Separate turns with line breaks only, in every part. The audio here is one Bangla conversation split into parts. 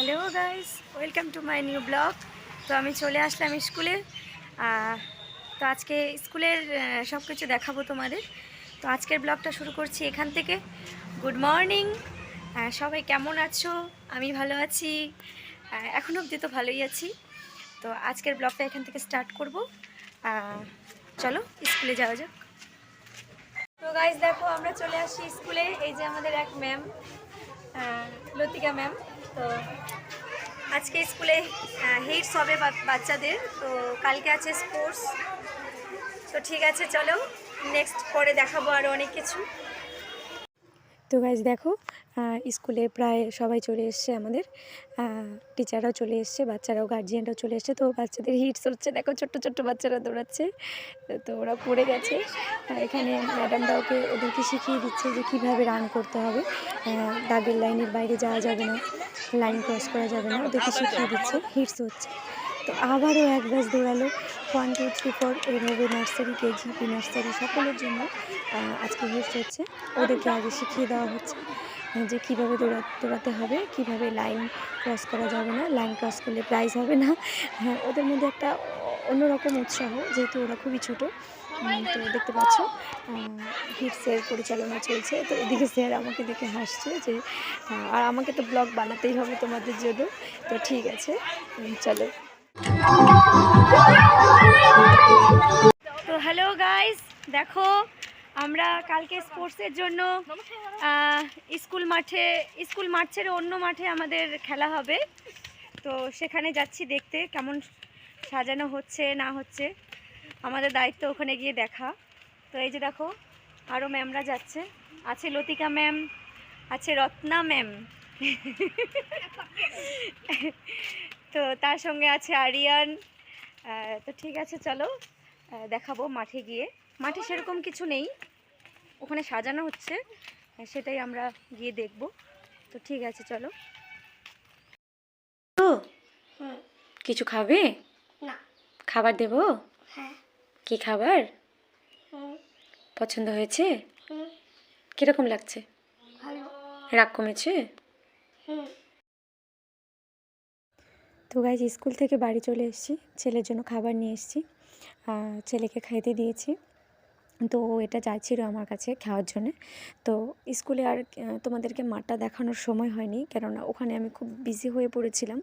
Hello guys, welcome to my new blog. তো আমি চলে আসলাম স্কুলে। তো আজকে স্কুলের সব কিছু দেখাবো তোমাদের। তো আজকের ব্লগটা শুরু করছি এখান থেকে। Good morning. সবাই কেমন আছো? আমি ভালো আছি। এখন অবধি তো ভালোই আছি। তো আজকের ব্লগটা এখান থেকে স্টার্ট করব। চলো স্কুলে যাওয়া যাক। তো গাইস, দেখো, আমরা চলে আসি স্কুলে। এই যে আমাদের এক ম্যাম লতিকা ম্যাম। তো আজকে স্কুলে হিটস হবে বাচ্চাদের। তো কালকে আছে স্পোর্টস তো ঠিক আছে, চলো নেক্সট পরে দেখাবো আরও অনেক কিছু। তো গাইজ দেখো স্কুলে প্রায় সবাই চলে এসছে আমাদের। টিচাররাও চলে এসছে, বাচ্চারাও গার্জিয়ানরাও চলে এসছে। তো বাচ্চাদের হিটস হচ্ছে, দেখো, ছোট্ট ছোট্ট বাচ্চারা দৌড়াচ্ছে। তো ওরা পড়ে গেছে। এখানে ম্যাডামরা ওকে, ওদেরকে শিখিয়ে দিচ্ছে যে কীভাবে রান করতে হবে। দাগের লাইনের বাইরে যাওয়া যাবে না লাইন ক্রস করা যাবে না, ওদেরকে শিখিয়ে দিচ্ছে। হিটস হচ্ছে। তো আবারও এক ব্যাচ দৌড়ালো। ওয়ান টু থ্রি ফোর এইভাবে নার্সারি কেজি পি নার্সারি সকলের জন্য আজকে হিটস হচ্ছে। ওদেরকে আগে শিখিয়ে দেওয়া হচ্ছে যে কীভাবে দৌড়া দৌড়াতে হবে, কীভাবে লাইন ক্রস করা যাবে না। লাইন ক্রস করলে প্রাইজ হবে না। হ্যাঁ ওদের মধ্যে একটা অন্যরকম উৎসাহ, যেহেতু ওরা খুবই ছোটো তো দেখতে পাচ্ছ হিটসের পরিচালনা চলছে। তো এদিকে স্যার আমাকে দেখে হাসছে যে আর আমাকে তো ব্লগ বানাতেই হবে তোমাদের জন্য। তো ঠিক আছে চলো। তো হ্যালো গাইস দেখো, আমরা কালকে স্পোর্টসের জন্য স্কুল মাঠে স্কুল মাঠ ছেড়ে অন্য মাঠে আমাদের খেলা হবে। তো সেখানে যাচ্ছি দেখতে, কেমন সাজানো হচ্ছে, না হচ্ছে। আমাদের দায়িত্ব ওখানে গিয়ে দেখা। তো এই যে দেখো আরও ম্যামরা যাচ্ছে। আছে লতিকা ম্যাম আছে রত্না ম্যাম তো তার সঙ্গে আছে আরিয়ান। তো ঠিক আছে চলো দেখাবো মাঠে গিয়ে। মাঠে সেরকম কিছু নেই। ওখানে সাজানো হচ্ছে। সেটাই আমরা গিয়ে দেখব। তো ঠিক আছে চলো। ও কিছু খাবে?
না।
খাবার দেব?
হ্যাঁ।
কি খাবার? পছন্দ হয়েছে? কীরকম লাগছে?
ভালো।
রাগ কমেছে?
হুম।
তো গাইজ স্কুল থেকে বাড়ি চলে এসেছি। ছেলের জন্য খাবার নিয়ে এসেছি। ছেলেকে খাইতে দিয়েছি। তো এটা চাইছিল আমার কাছে খাওয়ার জন্যে। তো স্কুলে আর তোমাদেরকে মাঠটা দেখানোর সময় হয়নি, কেননা ওখানে আমি খুব বিজি হয়ে পড়েছিলাম।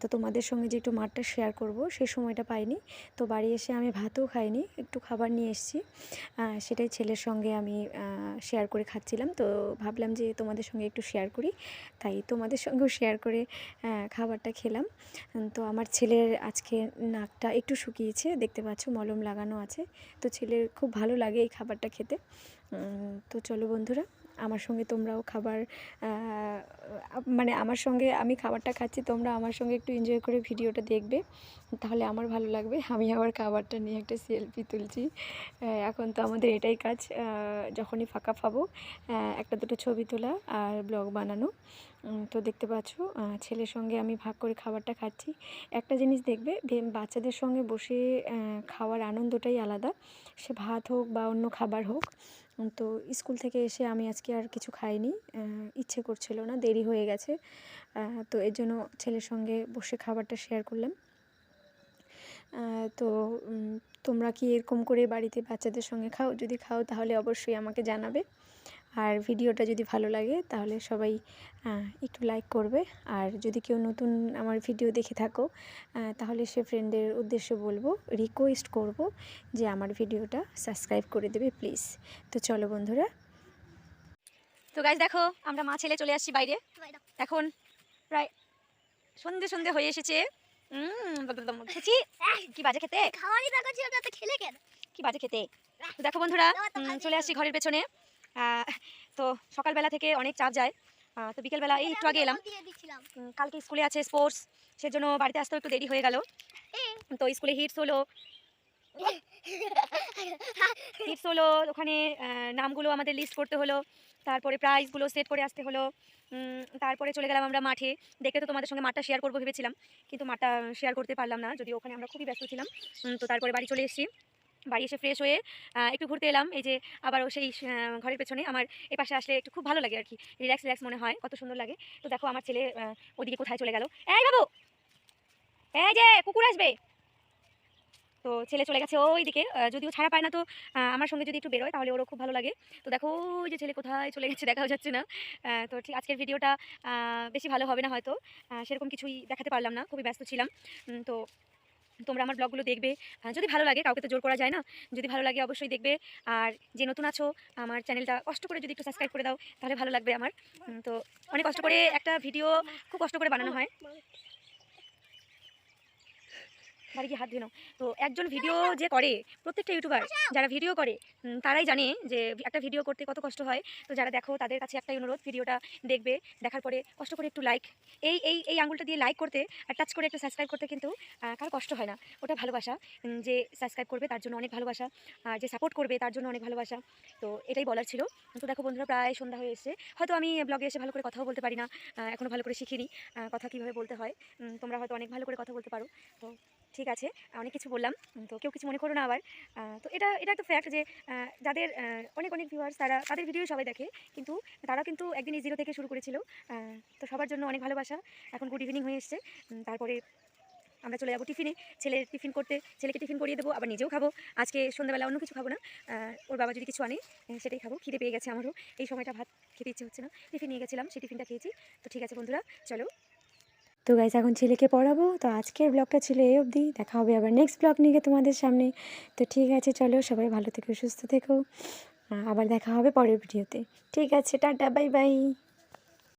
তো তোমাদের সঙ্গে যে একটু মাঠটা শেয়ার করব সেই সময়টা পাইনি। তো বাড়ি এসে আমি ভাতও খাইনি, একটু খাবার নিয়ে এসেছি। সেটাই ছেলের সঙ্গে আমি শেয়ার করে খাচ্ছিলাম। তো ভাবলাম যে তোমাদের সঙ্গে একটু শেয়ার করি। তাই তোমাদের সঙ্গেও শেয়ার করে খাবারটা খেলাম। তো আমার ছেলের আজকে নাকটা একটু শুকিয়েছে, দেখতে পাচ্ছ মলম লাগানো আছে। তো ছেলের খুব ভালো লাগে এই খাবারটা খেতে। তো চলো বন্ধুরা, আমার সঙ্গে তোমরাও খাবার মানে আমার সঙ্গে আমি খাবারটা খাচ্ছি, তোমরা আমার সঙ্গে একটু এনজয় করে ভিডিওটা দেখবে। তাহলে আমার ভালো লাগবে, আমি আবার খাবারটা নিয়ে একটা সেলফি তুলছি। এখন তো আমাদের এটাই কাজ যখনই ফাঁকা পাবো একটা দুটো ছবি তোলা আর ব্লগ বানানো। তো দেখতে পাচ্ছ ছেলের সঙ্গে আমি ভাগ করে খাবারটা খাচ্ছি। একটা জিনিস দেখবে বাচ্চাদের সঙ্গে বসে খাওয়ার আনন্দটাই আলাদা। সে ভাত হোক বা অন্য খাবার হোক। তো স্কুল থেকে এসে আমি আজকে আর কিছু খাইনি। ইচ্ছে করছিল না, দেরি হয়ে গেছে। তো এর জন্য ছেলের সঙ্গে বসে খাবারটা শেয়ার করলাম। তো তোমরা কি এরকম করে বাড়িতে বাচ্চাদের সঙ্গে খাও? যদি খাও, তাহলে অবশ্যই আমাকে জানাবে। আর ভিডিওটা যদি ভালো লাগে তাহলে সবাই একটু লাইক করবে। আর যদি কেউ নতুন আমার ভিডিও দেখে থাকো তাহলে সে ফ্রেন্ডের উদ্দেশ্যে বলব রিকোয়েস্ট করব যে আমার ভিডিওটা সাবস্ক্রাইব করে দেবে প্লিজ তো চলো বন্ধুরা। তো গাইজ দেখো আমরা মা ছেলে চলে আসছি বাইরে। এখন প্রায় সন্ধে সন্ধে হয়ে এসেছে। খেছি কি বাজে খেতে? কি বাজে খেতে? দেখো বন্ধুরা চলে আসছি ঘরের পেছনে। তো সকালবেলা থেকে অনেক চাপ যায়। তো বিকেলবেলা এই একটু আগে এলাম। কালকে স্কুলে আছে স্পোর্টস, সেজন্য বাড়িতে আসতেও একটু দেরি হয়ে গেল। তো স্কুলে হিটস হলো। হিটস হলো, ওখানে নামগুলো আমাদের লিস্ট করতে হলো। তারপরে প্রাইজগুলো সেট করে আসতে হলো। তারপরে চলে গেলাম আমরা মাঠে। দেখে তো তোমাদের সঙ্গে মাঠটা শেয়ার করব ভেবেছিলাম। কিন্তু মাঠটা শেয়ার করতে পারলাম না যদি ওখানে আমরা খুবই ব্যস্ত ছিলাম। তো তারপরে বাড়ি চলে এসেছি। বাড়ি এসে ফ্রেশ হয়ে একটু ঘুরতে এলাম। এই যে আবারও সেই ঘরের পেছনে আমার এ পাশে আসলে একটু খুব ভালো লাগে আর কি। রিল্যাক্স রিল্যাক্স মনে হয়, কত সুন্দর লাগে। তো দেখো আমার ছেলে ওদিকে কোথায় চলে গেল। এই বাবু! এই যে কুকুর আসবে! তো ছেলে চলে গেছে ওই দিকে যদিও ছাড়া পায় না তো আমার সঙ্গে যদি একটু বেরোয় তাহলে ওরও খুব ভালো লাগে। তো দেখো ওই যে ছেলে কোথায় চলে গেছে দেখাও যাচ্ছে না। তো ঠিক আজকের ভিডিওটা বেশি ভালো হবে না হয়তো। সেরকম কিছুই দেখাতে পারলাম না, খুবই ব্যস্ত ছিলাম। তো তোমরা আমার ব্লগগুলো দেখবে। যদি ভালো লাগে, কাউকে তো জোর করা যায় না। যদি ভালো লাগে, অবশ্যই দেখবে। আর যে নতুন আছো, আমার চ্যানেলটা কষ্ট করে যদি একটু সাবস্ক্রাইব করে দাও, তাহলে ভালো লাগবে আমার। তো অনেক কষ্ট করে একটা ভিডিও খুব কষ্ট করে বানানো হয়। বাড়ি গিয়ে হাত ধুয়ে নাও। তো একজন ভিডিও যে করে প্রত্যেকটা ইউটিউবার যারা ভিডিও করে তারাই জানে যে একটা ভিডিও করতে কত কষ্ট হয়। তো যারা দেখো তাদের কাছে একটাই অনুরোধ ভিডিওটা দেখবে দেখার পরে কষ্ট করে একটু লাইক এই এই এই আঙুলটা দিয়ে লাইক করতে আর টাচ করে একটু সাবস্ক্রাইব করতে কিন্তু কারও কষ্ট হয় না। ওটা ভালোবাসা যে সাবস্ক্রাইব করবে তার জন্য অনেক ভালোবাসা আর যে সাপোর্ট করবে তার জন্য অনেক ভালোবাসা। তো এটাই বলার ছিল। তো দেখো বন্ধুরা প্রায় সন্ধ্যা হয়ে এসেছে। হয়তো আমি ব্লগে এসে ভালো করে কথাও বলতে পারি না আহ, এখনও ভালো করে শিখিনি কথা কীভাবে বলতে হয়। তোমরা হয়তো অনেক ভালো করে কথা বলতে পারো। তো ঠিক আছে অনেক কিছু বললাম, তো কেউ কিছু মনে করো না আবার। তো এটা এটা একটা ফ্যাক্ট যে যাদের অনেক অনেক ভিউয়ার্স তারা, তাদের ভিডিও সবাই দেখে, কিন্তু তারা কিন্তু একদিন জিরো থেকে শুরু করেছিল। তো সবার জন্য অনেক ভালোবাসা। এখন গুড ইভিনিং হয়ে এসছে তারপরে আমরা চলে যাব টিফিনে ছেলের টিফিন করতে, ছেলেকে টিফিন করিয়ে দেবো, আবার নিজেও খাব। আজকে সন্ধ্যাবেলা অন্য কিছু খাব না। ওর বাবা যদি কিছু আনে সেটাই খাব। খিদে পেয়ে গেছে আমারও। এই সময়টা ভাত খেতে ইচ্ছে হচ্ছে না। টিফিন নিয়ে গেছিলাম, সেই টিফিনটা খেয়েছি। তো ঠিক আছে বন্ধুরা, চলো।
তো গাইজ এখন ছেলেকে পড়াবো। তো আজকের ব্লগটা ছিল এই অবধি। দেখা হবে আবার নেক্সট ব্লগ নিয়ে তোমাদের সামনে। তো ঠিক আছে, চলো সবাই ভালো থেকো, সুস্থ থেকো। আবার দেখা হবে পরের ভিডিওতে ঠিক আছে, টাটা বাই বাই